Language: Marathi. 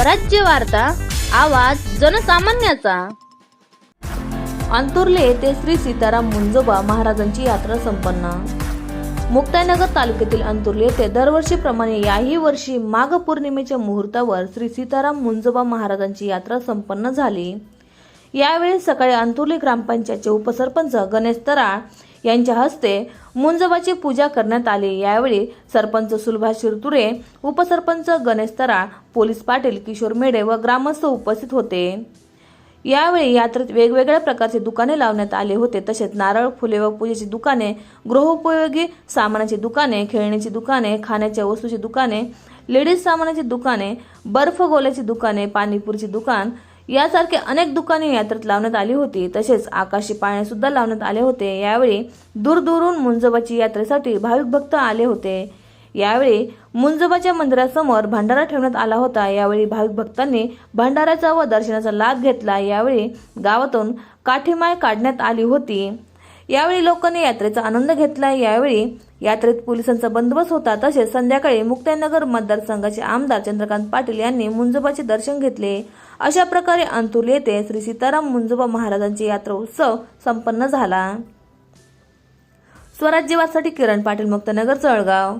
स्वराज्य वार्ता आवाज जनसामान्याचा. अंतुर्ले येथे श्री सीताराम मुंजोबा महाराजांची यात्रा संपन्न. मुक्ताईनगर तालुक्यातील अंतुर्ले येथे दरवर्षीप्रमाणे याही वर्षी माघ पौर्णिमेच्या मुहूर्तावर श्री सीताराम मुंजोबा महाराजांची यात्रा संपन्न झाली. यावेळी सकाळी अंतुर्ले ग्रामपंचायतचे उपसरपंच गणेश तराळ यांच्या हस्ते मुंजबाची पूजा करण्यात आली. यावेळी सरपंच सुलभा शिरतुरे उपसरपंच गणेश तरा पोलीस पाटील किशोर मेढे व ग्रामस्थ उपस्थित होते. यावेळी यात्रेत वेगवेगळ्या प्रकारचे दुकाने लावण्यात आले होते. तसेच नारळ फुले व पूजेची दुकाने गृहोपयोगी सामानाची दुकाने खेळण्याची दुकाने खाण्याच्या वस्तूची दुकाने लेडीज सामानाची दुकाने बर्फ गोल्याची दुकाने पाणीपुरीची दुकान यासारखे अनेक दुकाने यात्रेत लावण्यात आली होती. तसेच आकाशी पाळणे सुद्धा लावण्यात आले होते. यावेळी दूरदूरून मुंजोबाची यात्रेसाठी भाविक भक्त आले होते. यावेळी मुंजोबाच्या मंदिरासमोर भंडारा ठेवण्यात आला होता. यावेळी भाविक भक्तांनी भंडाऱ्याचा व दर्शनाचा लाभ घेतला. यावेळी गावातून काठीमाय काढण्यात आली होती. यावेळी लोकांनी यात्रेचा आनंद घेतला. यावेळी यात्रेत पोलिसांचा बंदोबस्त होता. तसेच संध्याकाळी मुक्ताईनगर मतदारसंघाचे आमदार चंद्रकांत पाटील यांनी मुंजोबाचे दर्शन घेतले. अशा प्रकारे अंतुल येथे श्री सीताराम मुंजोबा महाराजांची यात्रा उत्सव संपन्न झाला. स्वराज्यवासाठी किरण पाटील मुक्तनगर जळगाव.